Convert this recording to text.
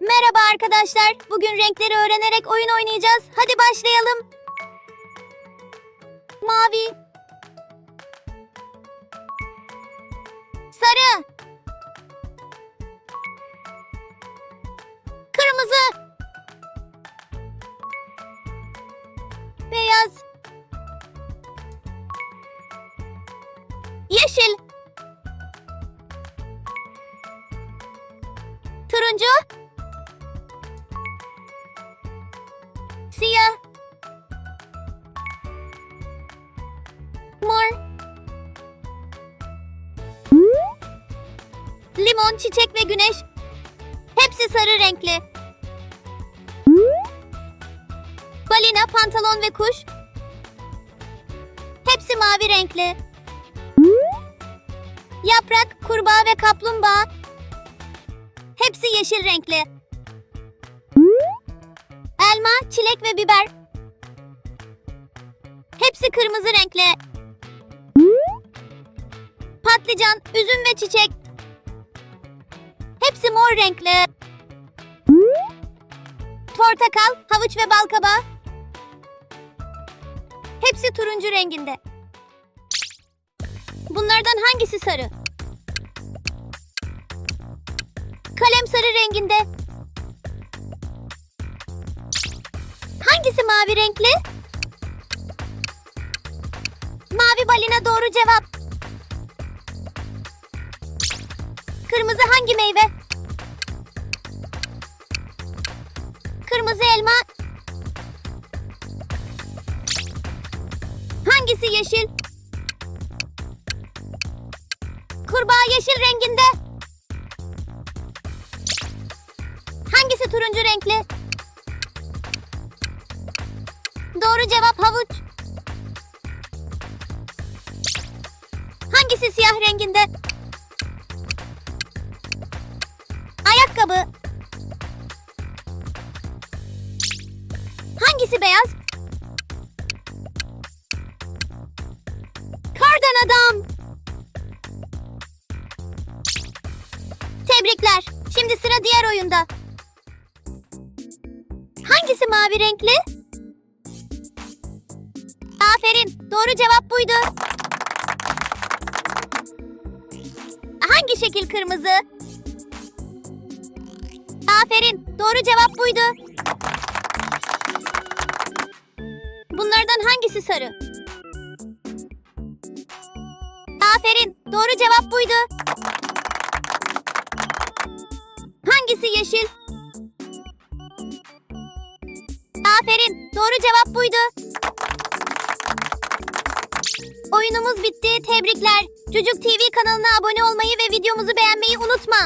Merhaba arkadaşlar. Bugün renkleri öğrenerek oyun oynayacağız. Hadi başlayalım. Mavi. Sarı. Kırmızı. Beyaz. Yeşil. Siyah. Mor. Limon, çiçek ve güneş. Hepsi sarı renkli. Balina, pantolon ve kuş. Hepsi mavi renkli. Yaprak, kurbağa ve kaplumbağa. Hepsi yeşil renkli. Elma, çilek ve biber. Hepsi kırmızı renkli. Patlıcan, üzüm ve çiçek. Hepsi mor renkli. Portakal, havuç ve balkabağı. Hepsi turuncu renginde. Bunlardan hangisi sarı? Kalem sarı renginde. Hangisi mavi renkli? Mavi balina doğru cevap. Kırmızı hangi meyve? Kırmızı elma. Hangisi yeşil? Kurbağa yeşil renginde. Hangisi turuncu renkli? Doğru cevap havuç. Hangisi siyah renginde? Ayakkabı. Hangisi beyaz? Kardan adam. Tebrikler. Şimdi sıra diğer oyunda. Hangisi mavi renkli? Aferin. Doğru cevap buydu. Hangi şekil kırmızı? Aferin. Doğru cevap buydu. Bunlardan hangisi sarı? Aferin. Doğru cevap buydu. Hangisi yeşil? Aferin. Doğru cevap buydu. Oyunumuz bitti. Tebrikler. Çocuk TV kanalına abone olmayı ve videomuzu beğenmeyi unutma.